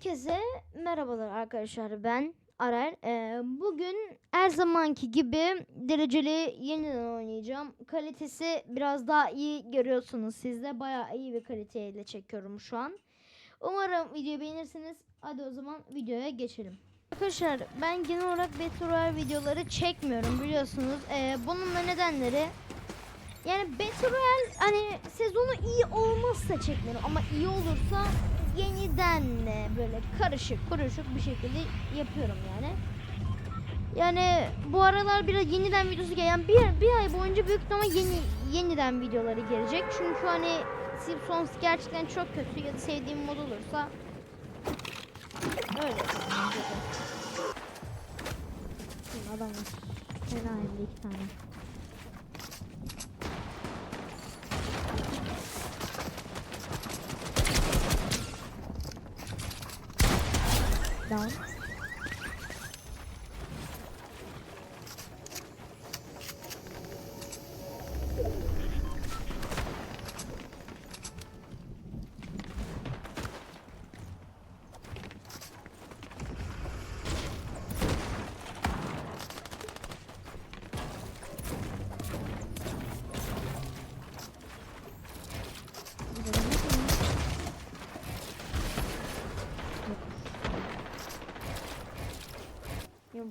Herkese merhabalar arkadaşlar ben Arar. Ee, bugün her zamanki gibi dereceli yeniden oynayacağım. Kalitesi biraz daha iyi görüyorsunuz siz de bayağı iyi bir kaliteyle çekiyorum şu an. Umarım videoyu beğenirsiniz. Hadi o zaman videoya geçelim. Arkadaşlar ben genel olarak Battle Royale videoları çekmiyorum biliyorsunuz. Ee, bunun da nedenleri yani Battle Royale hani sezonu iyi olmazsa çekmiyorum ama iyi olursa yeniden de böyle karışık kuruşuk bir şekilde yapıyorum yani. Yani bu aralar biraz yeniden videosu gel- yani bir, bir ay boyunca büyük ihtimalle yeni yeniden videoları gelecek. Çünkü hani Simpsons gerçekten çok kötü ya da sevdiğim mod olursa öyle. adam. Fena hem de iki tane. Down.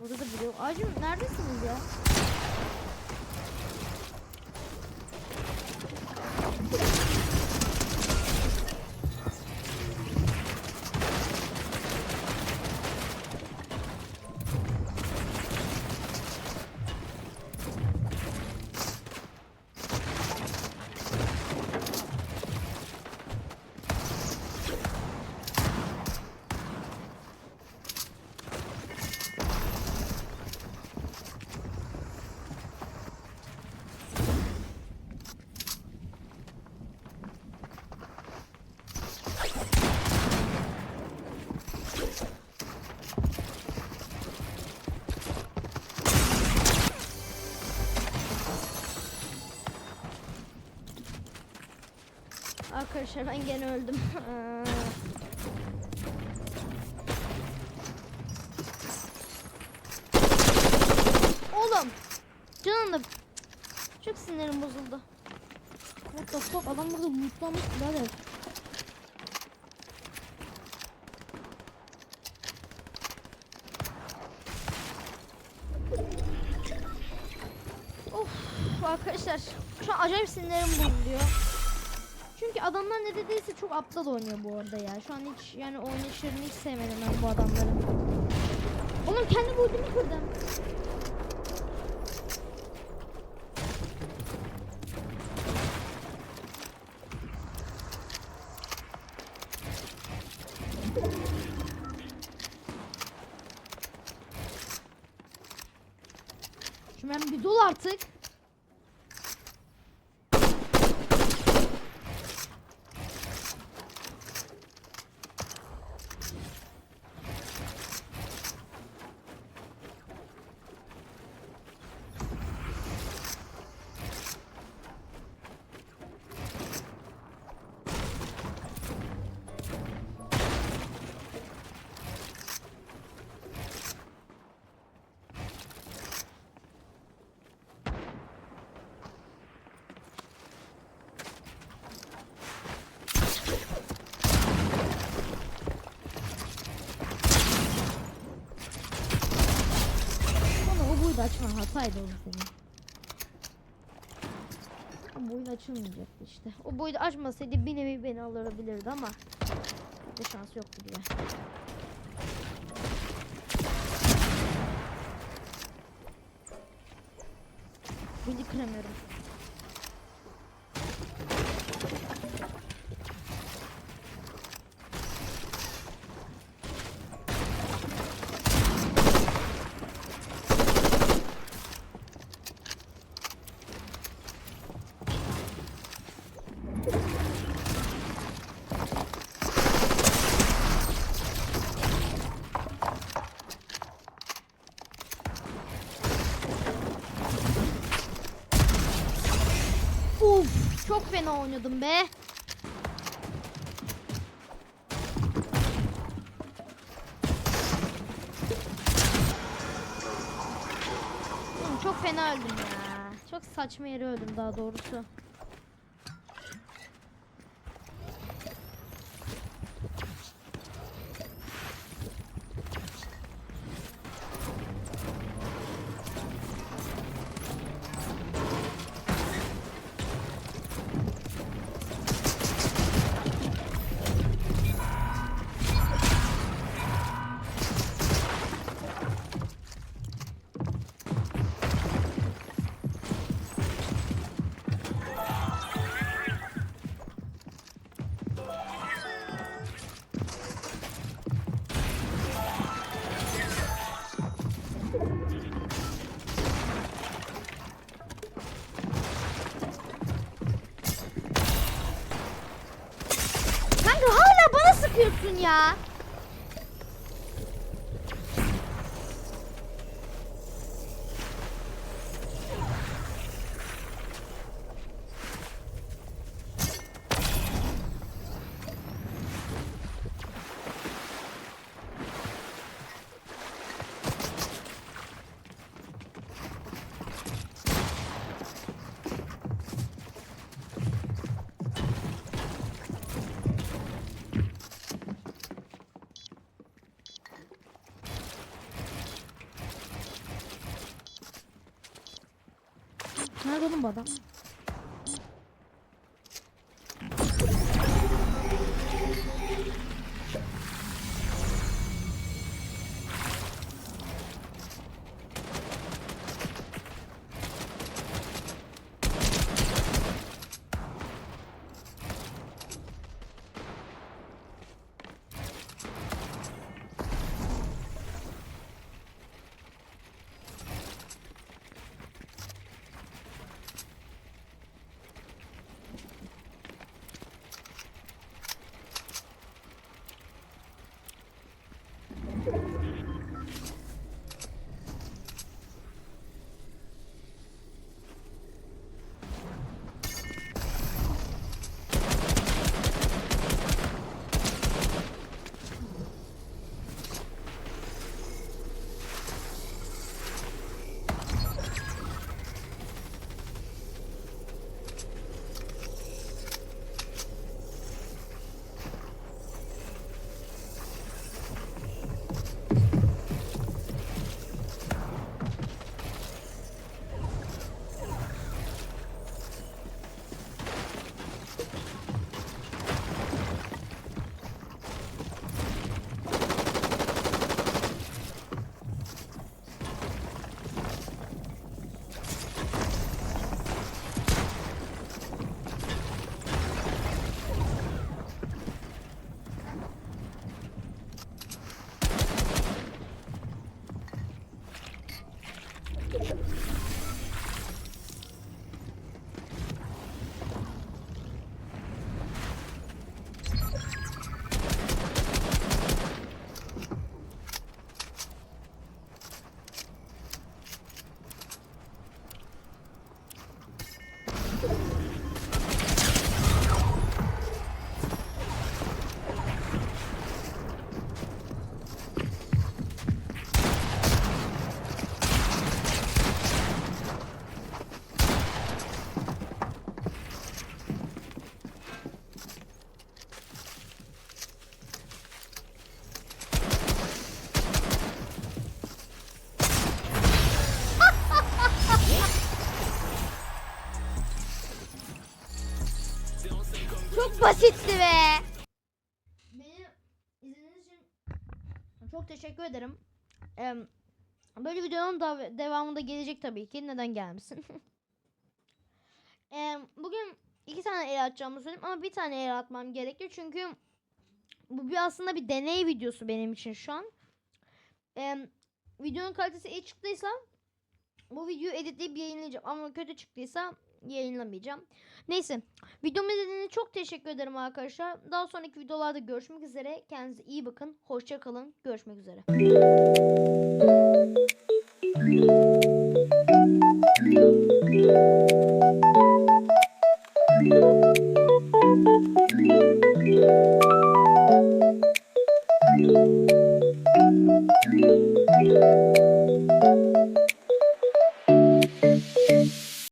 Burada da yok. Acım neredesiniz ya? Arkadaşlar ben gene öldüm. Oğlum. Canım çok sinirim bozuldu. What the fuck adam burada mutlamış birader. Of arkadaşlar şu an acayip sinirlerim bozuluyor. Çünkü adamlar ne dediyse çok aptal oynuyor bu arada ya. Şu an hiç yani oynayışlarını hiç sevmedim ben bu adamların. Oğlum kendi boyutumu kırdım. Şu ben bir dol artık. Hataydı oldu senin. Ama oyun açılmayacaktı işte. O boyda açmasaydı bir nevi beni alabilirdi ama bir şans yoktu diye. Beni kıramıyorum. Çok fena oynadım be. Çok fena öldüm ya. Çok saçma yere öldüm daha doğrusu. 就是你啊。Nerede oğlum bu adam? Çok basitti be. Beni izlediğiniz için çok teşekkür ederim. Em, böyle videonun da devamında gelecek tabii ki. Neden gelmesin? Em, bugün iki tane el atacağımı söyledim ama bir tane el atmam gerekiyor çünkü bu bir aslında bir deney videosu benim için şu an. Em, videonun kalitesi iyi çıktıysa bu videoyu editleyip yayınlayacağım ama kötü çıktıysa yayınlamayacağım. Neyse videomu izlediğiniz çok teşekkür ederim arkadaşlar. Daha sonraki videolarda görüşmek üzere. Kendinize iyi bakın. Hoşça kalın. Görüşmek üzere.